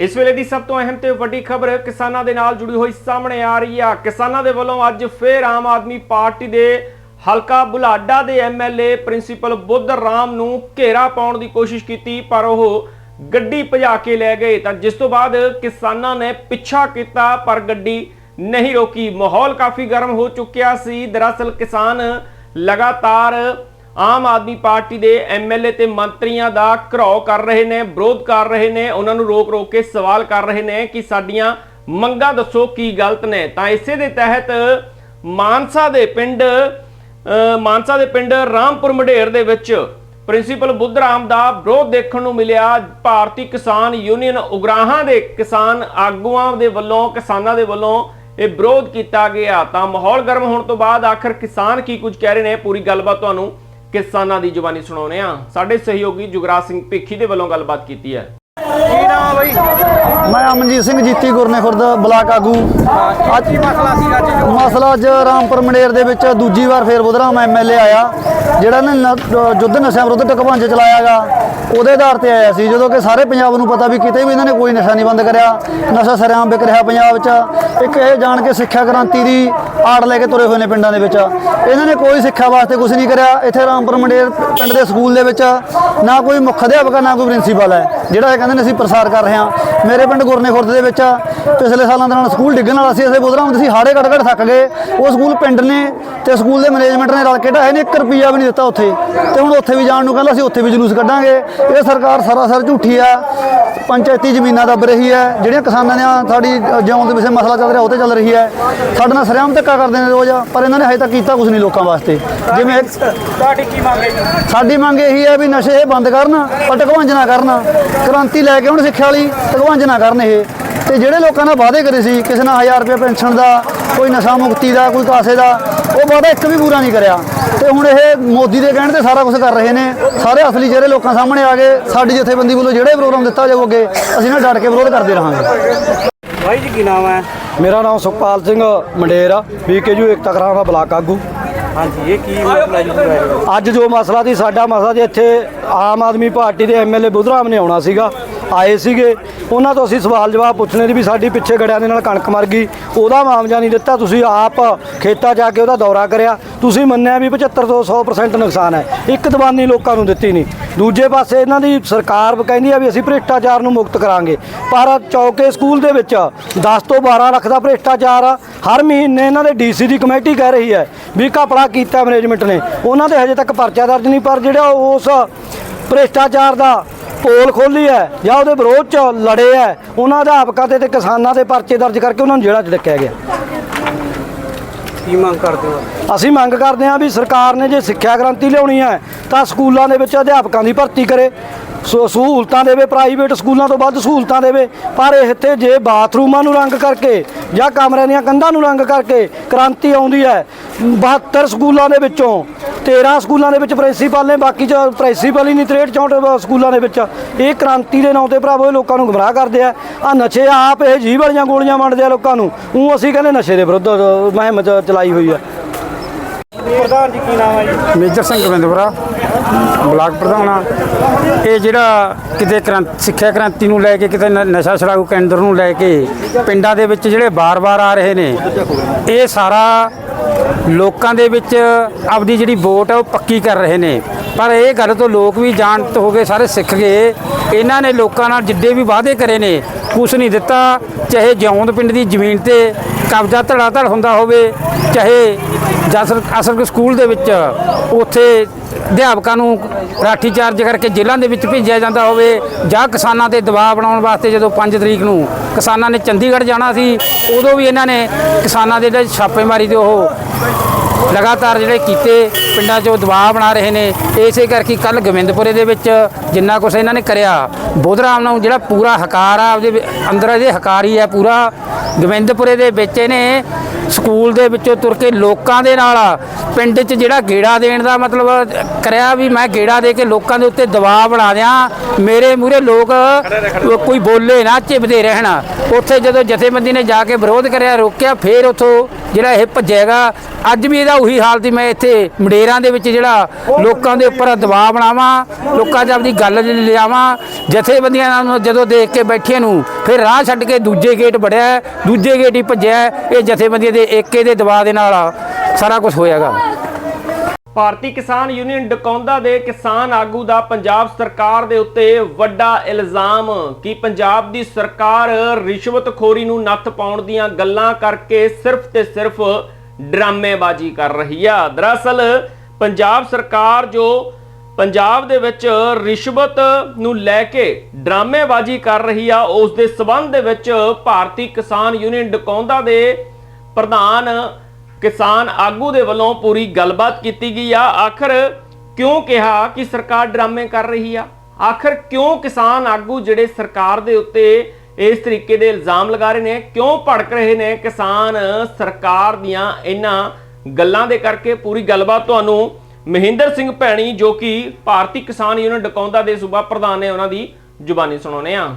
ਇਸ ਵੇਲੇ ਦੀ ਸਭ ਤੋਂ ਅਹਿਮ ਤੇ ਵੱਡੀ ਖਬਰ ਕਿਸਾਨਾਂ ਦੇ ਨਾਲ ਜੁੜੀ ਹੋਈ ਸਾਹਮਣੇ ਆ ਰਹੀ ਆ। ਕਿਸਾਨਾਂ ਦੇ ਵੱਲੋਂ ਅੱਜ ਫੇਰ ਆਮ ਆਦਮੀ ਪਾਰਟੀ ਦੇ ਹਲਕਾ ਬੁਲਾਡਾ ਦੇ ਐਮਐਲਏ ਪ੍ਰਿੰਸੀਪਲ ਬੁੱਧ ਰਾਮ ਨੂੰ ਘੇਰਾ ਪਾਉਣ ਦੀ ਕੋਸ਼ਿਸ਼ ਕੀਤੀ, ਪਰ ਉਹ ਗੱਡੀ ਭਜਾ ਕੇ ਲੈ ਗਏ। ਤਾਂ ਜਿਸ ਤੋਂ ਬਾਅਦ ਕਿਸਾਨਾਂ ਨੇ ਪਿੱਛਾ ਕੀਤਾ, ਪਰ ਗੱਡੀ ਨਹੀਂ ਰੋਕੀ। ਮਾਹੌਲ ਕਾਫੀ ਗਰਮ ਹੋ ਚੁੱਕਿਆ ਸੀ। ਦਰਅਸਲ ਕਿਸਾਨ ਲਗਾਤਾਰ ਆਮ ਆਦਮੀ ਪਾਰਟੀ ਦੇ ਐਮਐਲਏ ਤੇ ਮੰਤਰੀਆਂ ਦਾ ਘਰਾਓ ਕਰ ਰਹੇ ਨੇ, ਵਿਰੋਧ ਕਰ ਰਹੇ ਨੇ, ਉਹਨਾਂ ਨੂੰ ਰੋਕ ਰੋਕ ਕੇ ਸਵਾਲ ਕਰ ਰਹੇ ਨੇ ਕਿ ਸਾਡੀਆਂ ਮੰਗਾਂ ਦੱਸੋ ਕੀ ਗਲਤ ਨੇ। ਤਾਂ ਇਸੇ ਦੇ ਤਹਿਤ ਮਾਨਸਾ ਦੇ ਪਿੰਡ ਮਾਨਸਾ ਦੇ ਪਿੰਡ ਰਾਮਪੁਰ ਮੰਡੇਰ ਦੇ ਵਿੱਚ ਪ੍ਰਿੰਸੀਪਲ ਬੁੱਧਰਾਮ ਦਾ ਵਿਰੋਧ ਦੇਖਣ ਨੂੰ ਮਿਲਿਆ। ਭਾਰਤੀ ਕਿਸਾਨ ਯੂਨੀਅਨ ਉਗਰਾਹਾਂ ਦੇ ਕਿਸਾਨ ਆਗੂਆਂ ਦੇ ਵੱਲੋਂ, ਕਿਸਾਨਾਂ ਦੇ ਵੱਲੋਂ ਇਹ ਵਿਰੋਧ ਕੀਤਾ ਗਿਆ। ਤਾਂ ਮਾਹੌਲ ਗਰਮ ਹੋਣ ਤੋਂ ਬਾਅਦ ਆਖਰ ਕਿਸਾਨ ਕੀ ਕੁਝ ਕਹਿ ਰਹੇ ਨੇ, ਪੂਰੀ ਗੱਲਬਾਤ ਤੁਹਾਨੂੰ ਕਿਸਾਨਾਂ ਦੀ ਜ਼ੁਬਾਨੀ ਸੁਣਾਉਣੇ ਆ ਸਾਡੇ ਸਹਿਯੋਗੀ ਜੁਗਰਾਜ ਸਿੰਘ ਭਿੱਖੀ ਦੇ ਵੱਲੋਂ ਗੱਲਬਾਤ ਕੀਤੀ ਹੈ। ਕੀ ਨਾਮ ਆ ਬਈ? ਮੈਂ ਅਮਨਜੀਤ ਸਿੰਘ ਜੀਤੀ ਗੁਰਨੇ ਖੁਰਦ ਬਲਾਕ ਆਗੂ। ਅੱਜ ਕੀ ਮਸਲਾ ਸੀ ਅੱਜ ਜੋ? ਮਸਲਾ ਅੱਜ ਰਾਮਪੁਰ ਮੰਡੇਰ ਦੇ ਵਿੱਚ ਦੂਜੀ ਵਾਰ ਫੇਰ ਬੁਧਰਾਮ ਐਮਐਲਏ ਆਇਆ ਜਿਹੜਾ ਨੇ ਯੁੱਧ ਨਸ਼ਿਆਂ ਵਿਰੁੱਧ ਟਕਭੰਜ ਚਲਾਇਆਗਾ। ਉਹਦੇ ਆਧਾਰ ਤੇ ਆਇਆ ਸੀ ਜਦੋਂ ਕਿ ਸਾਰੇ ਪੰਜਾਬ ਨੂੰ ਪਤਾ ਵੀ ਕਿਤੇ ਵੀ ਇਹਨਾਂ ਨੇ ਕੋਈ ਨਸ਼ਾ ਨਹੀਂ ਬੰਦ ਕਰਿਆ। ਨਸ਼ਾ ਸਰਿਆਮ ਵਿਕ ਰਿਹਾ ਪੰਜਾਬ 'ਚ ਇੱਕ ਇਹ ਜਾਣ ਕੇ ਸਿੱਖਿਆ ਕ੍ਰਾਂਤੀ ਦੀ ਆੜ ਲੈ ਕੇ ਤੁਰੇ ਹੋਏ ਨੇ ਪਿੰਡਾਂ ਦੇ ਵਿੱਚ। ਇਹਨਾਂ ਨੇ ਕੋਈ ਸਿੱਖਿਆ ਵਾਸਤੇ ਕੁਝ ਨਹੀਂ ਕਰਿਆ। ਇੱਥੇ ਰਾਮਪੁਰ ਮੰਡੇਰ ਪਿੰਡ ਦੇ ਸਕੂਲ ਦੇ ਵਿੱਚ ਨਾ ਕੋਈ ਮੁੱਖ ਅਧਿਆਪਕ ਨਾ ਕੋਈ ਪ੍ਰਿੰਸੀਪਲ ਹੈ ਜਿਹੜਾ ਇਹ ਕਹਿੰਦੇ ਨੇ ਅਸੀਂ ਪ੍ਰਸਾਰ ਕਰ ਰਹੇ ਹਾਂ। ਮੇਰੇ ਪਿੰਡ ਗੁਰਨੇ ਖੁਰਦ ਦੇ ਵਿੱਚ ਪਿਛਲੇ ਸਾਲਾਂ ਦੌਰਾਨ ਸਕੂਲ ਡਿੱਗਣ ਵਾਲਾ ਸੀ। ਅਸੀਂ ਬੁਧਰਾਮ ਅਸੀਂ ਹਾੜੇ ਕੱਢ ਕੱਢ ਥੱਕ ਗਏ। ਉਹ ਸਕੂਲ ਪਿੰਡ ਨੇ ਤੇ ਸਕੂਲ ਦੇ ਮੈਨੇਜਮੈਂਟ ਨੇ ਰਲ ਕੇ ਢਾਏ ਨੇ 1 ਰੁਪਿਆ ਵੀ ਨਹੀਂ ਦਿੱਤਾ ਉੱਥੇ। ਤੇ ਹੁਣ ਉੱਥੇ ਵੀ ਜਾਣ ਨੂੰ ਕਹਿੰਦਾ ਅਸੀਂ ਉੱਥੇ ਵੀ ਜਲੂਸ ਕੱਢਾਂਗੇ। ਇਹ ਸਰਕਾਰ ਸਰਾਸਰ ਝੂਠੀ ਆ। ਪੰਚਾਇਤੀ ਜ਼ਮੀਨਾਂ ਦੱਬ ਰਹੀ ਹੈ। ਜਿਹੜੀਆਂ ਕਿਸਾਨਾਂ ਦੀਆਂ ਸਾਡੀ ਜਿਉਣ ਦੇ ਵਿਸ਼ੇ ਮਸਲਾ ਚੱਲ ਰਿਹਾ ਉਹ ਤੇ ਚੱਲ ਰਹੀ ਹੈ। ਸਾਡੇ ਨਾਲ ਸਰਿਆਮ ਧੱਕਾ ਕਰਦੇ ਨੇ ਰੋਜ਼ ਪਰ ਇਹਨਾਂ ਨੇ ਹਜੇ ਤੱਕ ਕੀਤਾ ਕੁਝ ਨਹੀਂ ਲੋਕਾਂ ਵਾਸਤੇ। ਜਿਵੇਂ ਤੁਹਾਡੀ ਕੀ ਮੰਗ ਹੈ ਸਾਡੀ ਮੰਗ ਇਹੀ ਹੈ ਵੀ ਨਸ਼ੇ ਇਹ ਬੰਦ ਕਰਨ ਪਰ ਟਕਵੰਜ ਨਾ ਕਰਨ ਕ੍ਰਾਂਤੀ ਲੈ ਕੇ ਹੁਣ ਸਿੱਖਿਆ ਵਾਲੀ ਟਕਵੰਜ ਨਾ ਕਰਨ ਇਹ। ਤੇ ਜਿਹੜੇ ਲੋਕਾਂ ਨਾਲ ਵਾਅਦੇ ਕਰੇ ਸੀ ਕਿਸੇ ਨਾਲ 1000 ਰੁਪਏ ਪੈਨਸ਼ਨ ਦਾ ਕੋਈ ਨਸ਼ਾ ਮੁਕਤੀ ਦਾ ਕੋਈ ਕਾਸੇ ਦਾ ਉਹ ਵਾਅਦਾ ਇੱਕ ਵੀ ਪੂਰਾ ਨਹੀਂ ਕਰਿਆ। ਤੇ ਹੁਣ ਇਹ ਮੋਦੀ ਦੇ ਕਹਿਣ ਤੇ ਸਾਰਾ ਕੁਝ ਕਰ ਰਹੇ ਨੇ। ਸਾਰੇ ਅਸਲੀ ਜਿਹੜੇ ਲੋਕਾਂ ਸਾਹਮਣੇ ਆ ਗਏ ਸਾਡੀ ਜਥੇਬੰਦੀ ਵੱਲੋਂ ਜਿਹੜੇ ਪ੍ਰੋਗਰਾਮ ਦਿੱਤਾ ਜਾਊਗੇ ਅਸੀਂ ਨਾ ਡਟ ਕੇ ਵਿਰੋਧ ਕਰਦੇ ਰਹਾਂਗੇ। ਬਾਈ ਜੀ ਕੀ ਨਾਮ ਹੈ? ਮੇਰਾ ਨਾਮ ਸੁਖਪਾਲ ਸਿੰਘ ਮੰਡੇਰ ਆ ਬੀਕੇਯੂ ਏਕਤਾ ਕਰਾਂ ਦਾ ਬਲਾਕ ਆਗੂ। ਹਾਂਜੀ ਇਹ ਕੀ ਮਸਲਾ ਜੀ ਅੱਜ ਜੋ ਮਸਲਾ ਸੀ ਸਾਡਾ ਮਸਲਾ ਜੀ ਇੱਥੇ ਆਮ ਆਦਮੀ ਪਾਰਟੀ ਦੇ ਐਮਐਲਏ ਬੁਧਰਾਮ ਨੇ ਆਉਣਾ ਸੀਗਾ। ਆਏ ਸੀਗੇ। ਉਹਨਾਂ ਤੋਂ ਅਸੀਂ ਸਵਾਲ ਜਵਾਬ ਪੁੱਛਣੇ ਸੀ ਵੀ ਸਾਡੀ ਪਿੱਛੇ ਗੜਿਆਂ ਦੇ ਨਾਲ ਕਣਕ ਮਰ ਗਈ। ਉਹਦਾ ਮਾਮਜਾ ਨਹੀਂ ਦਿੱਤਾ। ਤੁਸੀਂ ਆਪ ਖੇਤਾਂ ਜਾ ਕੇ ਉਹਦਾ ਦੌਰਾ ਕਰਿਆ। ਤੁਸੀਂ ਮੰਨਿਆ ਵੀ 75 ਤੋਂ 100% ਨੁਕਸਾਨ ਹੈ। ਇੱਕ ਦਵਾਨੀ ਲੋਕਾਂ ਨੂੰ ਦਿੱਤੀ ਨਹੀਂ। ਦੂਜੇ ਪਾਸੇ ਇਹਨਾਂ ਦੀ ਸਰਕਾਰ ਕਹਿੰਦੀ ਆ ਵੀ ਅਸੀਂ ਭ੍ਰਿਸ਼ਟਾਚਾਰ ਨੂੰ ਮੁਕਤ ਕਰਾਂਗੇ। ਪਰ ਚੌਕੇ ਸਕੂਲ ਦੇ ਵਿੱਚ 10 ਤੋਂ 12 ਲੱਖ ਦਾ ਭ੍ਰਿਸ਼ਟਾਚਾਰ ਆ। ਹਰ ਮਹੀਨੇ ਇਹਨਾਂ ਦੇ ਡੀਸੀ ਦੀ ਕਮੇਟੀ ਕਹਿ ਰਹੀ ਹੈ ਵੀ ਘਪਲਾ ਕੀਤਾ ਮੈਨੇਜਮੈਂਟ ਨੇ। ਉਹਨਾਂ ਦੇ ਹਜੇ ਤੱਕ ਪਰਚਾ ਦਰਜ ਨਹੀਂ, ਪਰ ਜਿਹੜਾ ਉਸ ਭ੍ਰਿਸ਼ਟਾਚਾਰ ਦਾ ਪੋਲ ਖੋਲੀ ਹੈ ਜਾਂ ਉਹਦੇ ਵਿਰੋਧ ਚ ਲੜੇ ਹੈ ਉਹਨਾਂ ਅਧਿਆਪਕਾਂ ਤੇ ਤੇ ਕਿਸਾਨਾਂ ਦੇ ਪਰਚੇ ਦਰਜ ਕਰਕੇ ਉਹਨਾਂ ਨੂੰ ਜੇਲ੍ਹਾਂ 'ਚ ਡੱਕਿਆ ਗਿਆ। ਕੀ ਮੰਗ ਕਰਦੇ ਹੋ? ਅਸੀਂ ਮੰਗ ਕਰਦੇ ਹਾਂ ਵੀ ਸਰਕਾਰ ਨੇ ਜੇ ਸਿੱਖਿਆ ਕ੍ਰਾਂਤੀ ਲਿਆਉਣੀ ਹੈ ਤਾਂ ਸਕੂਲਾਂ ਦੇ ਵਿੱਚ ਅਧਿਆਪਕਾਂ ਦੀ ਭਰਤੀ ਕਰੇ। ਸੋ ਸਹੂਲਤਾਂ ਦੇਵੇ ਪ੍ਰਾਈਵੇਟ ਸਕੂਲਾਂ ਤੋਂ ਵੱਧ ਸਹੂਲਤਾਂ ਦੇਵੇ ਪਰ ਇੱਥੇ ਜੇ ਬਾਥਰੂਮਾਂ ਨੂੰ ਰੰਗ ਕਰਕੇ ਜਾਂ ਕਮਰਿਆਂ ਦੀਆਂ ਕੰਧਾਂ ਨੂੰ ਰੰਗ ਕਰਕੇ ਕ੍ਰਾਂਤੀ ਆਉਂਦੀ ਹੈ 72 ਸਕੂਲਾਂ ਦੇ ਵਿੱਚੋਂ 13 ਸਕੂਲਾਂ ਦੇ ਵਿੱਚ ਪ੍ਰਿੰਸੀਪਲ ਨੇ ਬਾਕੀ ਚ ਪ੍ਰਿੰਸੀਪਲ ਹੀ ਨਹੀਂ 63 64 ਸਕੂਲਾਂ ਦੇ ਵਿੱਚ। ਇਹ ਕ੍ਰਾਂਤੀ ਦੇ ਨਾਂ ਤੇ ਭਰਾਵੋ ਇਹ ਲੋਕਾਂ ਨੂੰ ਗੁੰਮਰਾਹ ਕਰਦੇ ਆ। ਆ ਨਸ਼ੇ ਆਪ ਇਹ ਜੀਭ ਵਾਲੀਆਂ ਗੋਲੀਆਂ ਵੰਡਦੇ ਆ ਲੋਕਾਂ ਨੂੰ। ਉਹ ਅਸੀਂ ਕਹਿੰਦੇ ਨਸ਼ੇ ਦੇ ਵਿਰੁੱਧ ਮੁਹਿੰਮ ਚਲਾਈ ਹੋਈ ਆ। ਪ੍ਰਧਾਨ ਜੀ ਕੀ ਨਾਮ ਹੈ ਜੀ? ਮੇਜਰ ਸਿੰਘ ਗੋਬਿੰਦਪੁਰਾ ਬਲਾਕ ਪ੍ਰਧਾਨ ਆ। ਇਹ ਜਿਹੜਾ ਕਿਤੇ ਕ੍ਰਾਂ- ਸਿੱਖਿਆ ਕ੍ਰਾਂਤੀ ਨੂੰ ਲੈ ਕੇ ਕਿਤੇ ਨਸ਼ਾ ਛੁਡਾਊ ਕੇਂਦਰ ਨੂੰ ਲੈ ਕੇ ਪਿੰਡਾਂ ਦੇ ਵਿੱਚ ਜਿਹੜੇ ਬਾਰ-ਬਾਰ ਆ ਰਹੇ ਨੇ ਇਹ ਸਾਰਾ ਲੋਕਾਂ ਦੇ ਵਿੱਚ ਆਪਦੀ ਜਿਹੜੀ ਵੋਟ ਹੈ ਉਹ ਪੱਕੀ ਕਰ ਰਹੇ ਨੇ। ਪਰ ਇਹ ਗੱਲ ਤੋਂ ਲੋਕ ਵੀ ਜਾਣਤ ਹੋ ਗਏ, ਸਾਰੇ ਸਿੱਖ ਗਏ। ਇਹਨਾਂ ਨੇ ਲੋਕਾਂ ਨਾਲ ਜਿੱਡੇ ਵੀ ਵਾਅਦੇ ਕਰੇ ਨੇ, ਕੁਛ ਨਹੀਂ ਦਿੱਤਾ। ਚਾਹੇ ਜਿਉਂਦ ਪਿੰਡ ਦੀ ਜ਼ਮੀਨ ਤੇ ਕਬਜ਼ਾ ਧੜਾ ਧੜ ਹੁੰਦਾ ਹੋਵੇ, ਚਾਹੇ ਜਸਰ ਅਸਲ ਸਕੂਲ ਦੇ ਵਿੱਚ ਉੱਥੇ ਅਧਿਆਪਕਾਂ ਨੂੰ ਰਾਠੀ ਚਾਰਜ ਕਰਕੇ ਜੇਲ੍ਹਾਂ ਦੇ ਵਿੱਚ ਭੇਜਿਆ ਜਾਂਦਾ ਹੋਵੇ ਜਾਂ ਕਿਸਾਨਾਂ ਤੇ ਦਬਾਅ ਬਣਾਉਣ ਵਾਸਤੇ ਜਦੋਂ 5 ਤਰੀਕ ਨੂੰ ਕਿਸਾਨਾਂ ਨੇ ਚੰਡੀਗੜ੍ਹ ਜਾਣਾ ਸੀ, ਉਦੋਂ ਵੀ ਇਹਨਾਂ ਨੇ ਕਿਸਾਨਾਂ ਦੇ ਜਿਹੜੇ ਛਾਪੇਮਾਰੀ ਦੇ ਉਹ ਲਗਾਤਾਰ ਜਿਹੜੇ ਕੀਤੇ, ਪਿੰਡਾਂ 'ਚ ਉਹ ਦਬਾਅ ਬਣਾ ਰਹੇ ਨੇ। ਇਸੇ ਕਰਕੇ ਕੱਲ ਗੋਬਿੰਦਪੁਰੇ ਦੇ ਵਿੱਚ ਜਿੰਨਾ ਕੁਛ ਇਹਨਾਂ ਨੇ ਕਰਿਆ, ਬੋਧਰਾਮ ਨੂੰ ਜਿਹੜਾ ਪੂਰਾ ਹਕਾਰ ਆ, ਉਹਦੇ ਅੰਦਰ ਇਹਦੇ ਹਕਾਰ ਹੀ ਆ ਪੂਰਾ। ਗੋਬਿੰਦਪੁਰੇ ਦੇ ਵਿੱਚ ਇਹਨੇ ਸਕੂਲ ਦੇ ਵਿੱਚੋਂ ਤੁਰ ਕੇ ਲੋਕਾਂ ਦੇ ਨਾਲ ਪਿੰਡ 'ਚ ਜਿਹੜਾ ਗੇੜਾ ਦੇਣ ਦਾ ਮਤਲਬ ਕਰਿਆ ਵੀ ਮੈਂ ਗੇੜਾ ਦੇ ਕੇ ਲੋਕਾਂ ਦੇ ਉੱਤੇ ਦਬਾਅ ਬਣਾ ਦਿਆਂ। ਮੇਰੇ ਮੂਹਰੇ ਲੋਕ ਕੋਈ ਬੋਲੇ ਨਾ ਚਿਪਦੇ ਰਹਿਣ। ਉੱਥੇ ਜਦੋਂ ਜਥੇਬੰਦੀ ਨੇ ਜਾ ਕੇ ਵਿਰੋਧ ਕਰਿਆ, ਰੋਕਿਆ, ਫੇਰ ਉੱਥੋਂ ਜਿਹੜਾ ਇਹ ਭੱਜੇਗਾ ਅੱਜ ਵੀ ਇਹਦਾ ਉਹੀ ਹਾਲ ਸੀ, ਮੈਂ ਇੱਥੇ ਮਡੇਰਾਂ ਦੇ ਵਿੱਚ ਜਿਹੜਾ ਲੋਕਾਂ ਦੇ ਉੱਪਰ ਦਬਾਅ ਬਣਾਵਾਂ, ਲੋਕਾਂ 'ਚ ਆਪਣੀ ਗੱਲ ਲਿਆਵਾਂ, ਜਥੇਬੰਦੀਆਂ ਨੂੰ ਜਦੋਂ ਦੇਖ ਕੇ ਬੈਠੀਆਂ ਨੂੰ, ਫਿਰ ਰਾਹ ਛੱਡ ਕੇ ਦੂਜੇ ਗੇਟ ਵੜਿਆ, ਦੂਜੇ ਗੇਟ ਹੀ ਭੱਜਿਆ, ਇਹ ਜਥੇਬੰਦੀਆਂ ਦੇ ਏਕੇ ਦੇ ਦਬਾਅ ਦੇ ਨਾਲ ਸਾਰਾ ਕੁਝ ਹੋਇਆਗਾ। ਭਾਰਤੀ ਕਿਸਾਨ ਯੂਨੀਅਨ ਡਕੌਂਦਾ ਦੇ ਕਿਸਾਨ ਆਗੂ ਦਾ ਪੰਜਾਬ ਸਰਕਾਰ ਦੇ ਉੱਤੇ ਵੱਡਾ ਇਲਜ਼ਾਮ, ਕਿ ਪੰਜਾਬ ਦੀ ਸਰਕਾਰ ਰਿਸ਼ਵਤਖੋਰੀ ਨੂੰ ਨੱਥ ਪਾਉਣ ਦੀਆਂ ਗੱਲਾਂ ਕਰਕੇ ਸਿਰਫ ਤੇ ਸਿਰਫ ਡਰਾਮੇਬਾਜ਼ੀ ਕਰ ਰਹੀ ਆ। ਦਰਅਸਲ ਪੰਜਾਬ ਸਰਕਾਰ ਜੋ ਪੰਜਾਬ ਦੇ ਵਿੱਚ ਰਿਸ਼ਵਤ ਨੂੰ ਲੈ ਕੇ ਡਰਾਮੇਬਾਜ਼ੀ ਕਰ ਰਹੀ ਆ, ਉਸ ਦੇ ਸਬੰਧ ਦੇ ਵਿੱਚ ਭਾਰਤੀ ਕਿਸਾਨ ਯੂਨੀਅਨ ਡਕੌਂਦਾ ਦੇ ਪ੍ਰਧਾਨ ਕਿਸਾਨ ਆਗੂ ਦੇ ਵੱਲੋਂ ਪੂਰੀ ਗੱਲਬਾਤ ਕੀਤੀ ਗਈ ਆ। ਆਖਰ ਕਿਉਂ ਕਿਹਾ ਕਿ ਸਰਕਾਰ ਡਰਾਮੇ ਕਰ ਰਹੀ ਆ? ਆਖਰ ਕਿਉਂ ਕਿਸਾਨ ਆਗੂ ਜਿਹੜੇ ਸਰਕਾਰ ਦੇ ਉੱਤੇ ਇਸ ਤਰੀਕੇ ਦੇ ਇਲਜ਼ਾਮ ਲਗਾ ਰਹੇ ਨੇ, ਕਿਉਂ ਭੜਕ ਰਹੇ ਨੇ ਕਿਸਾਨ ਸਰਕਾਰ ਦੀਆਂ ਇਹਨਾਂ ਗੱਲਾਂ ਦੇ ਕਰਕੇ? ਪੂਰੀ ਗੱਲਬਾਤ ਤੁਹਾਨੂੰ ਮਹਿੰਦਰ ਸਿੰਘ ਭੈਣੀ ਜੋ ਕਿ ਭਾਰਤੀ ਕਿਸਾਨ ਯੂਨੀਅਨ ਡਕੌਂਦਾ ਦੇ ਸੂਬਾ ਪ੍ਰਧਾਨ ਨੇ ਉਹਨਾਂ ਦੀ ਜ਼ੁਬਾਨੀ ਸੁਣਾਉਣੇ ਆ